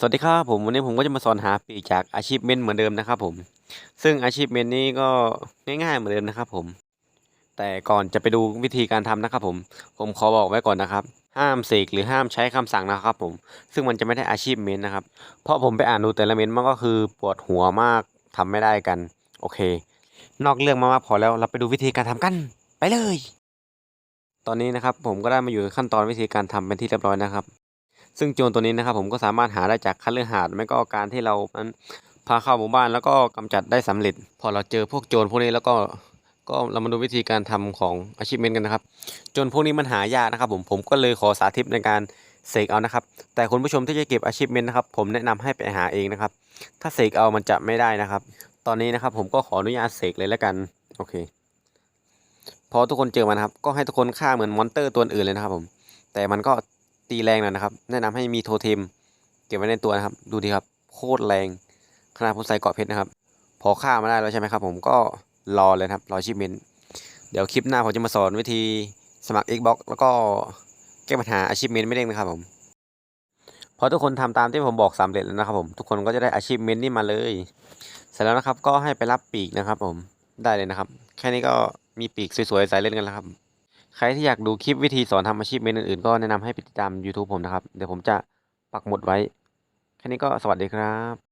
สวัสดีครับผมวันนี้ผมก็จะมาสอนหาปีจากอาชีพเมนเหมือนเดิมนะครับผม ซึ่งอาชีพเมนนี้ก็ง่ายๆเหมือนเดิมนะครับผม แต่ก่อนจะไปดูวิธีการทำนะครับผม ผมขอบอกไว้ก่อนนะครับ ห้ามเสกหรือห้ามใช้คำสั่งนะครับผม ซึ่งมันจะไม่ได้อาชีพเมนนะครับ เพราะผมไปอ่านดูแต่ละเมนมันก็คือปวดหัวมากทำไม่ได้กัน โอเค นอกเรื่องมามากพอแล้วเราไปดูวิธีการทำกัน ไปเลย ตอนนี้นะครับผมก็ได้มาอยู่ขั้นตอนวิธีการทำเป็นที่เรียบร้อยนะครับ ซึ่งโจรตัวนี้นะครับผมก็สามารถหาได้จากคันเลือหาดไม่ก็การที่เรานั้นพาเข้าหมู่บ้านแล้วก็กำจัดได้สำเร็จ พอเราเจอพวกโจรพวกนี้แล้วก็ก็เรามาดูวิธีการทำของอาชีพเมนกันนะครับโจรพวกนี้มันหายากนะครับผมผมก็เลยขอสาธิตในการเสกเอานะครับ แต่คุณผู้ชมที่จะเก็บอาชีพเมนนะครับผมแนะนำให้ไปหาเองนะครับ ถ้าเสกเอามันจะไม่ได้นะครับ ตอนนี้นะครับผมก็ขออนุญาตเสกเลยแล้วกันโอเค พอทุกคนเจอมันครับ ก็ให้ทุกคนฆ่าเหมือนมอนเตอร์ตัวอื่นเลยนะครับผม แต่มันก็ ตีแรงหน่อยนะครับ แนะนำให้มีโทเทมเก็บไว้ในตัวนะครับ ดูดีครับ โคตรแรงขนาดผมใส่เกาะเพชรนะครับ พอฆ่ามาได้แล้วใช่ไหมครับ ผมก็รอเลยครับ รอชิปเมนเดี๋ยวคลิปหน้าผมจะมาสอนวิธีสมัคร Xbox แล้วก็แก้ปัญหาอาชีพเมนไม่เด้งนะครับผมพอทุกคนทำตามที่ผมบอกสำเร็จแล้วนะครับผมทุกคนก็จะได้อาชีพเมนนี่มาเลย เสร็จแล้วนะครับก็ให้ไปรับปีกนะครับ ผมได้เลยนะครับ แค่นี้ก็มีปีกสวยๆใส่เล่นกันแล้วครับ ใครที่อยากดูคลิปวิธีสอนทำอาชีพเมนอื่นๆ ก็แนะนำให้ไปติดตาม YouTube ผมนะครับ เดี๋ยวผมจะปักหมุดไว้ แค่นี้ก็สวัสดีครับ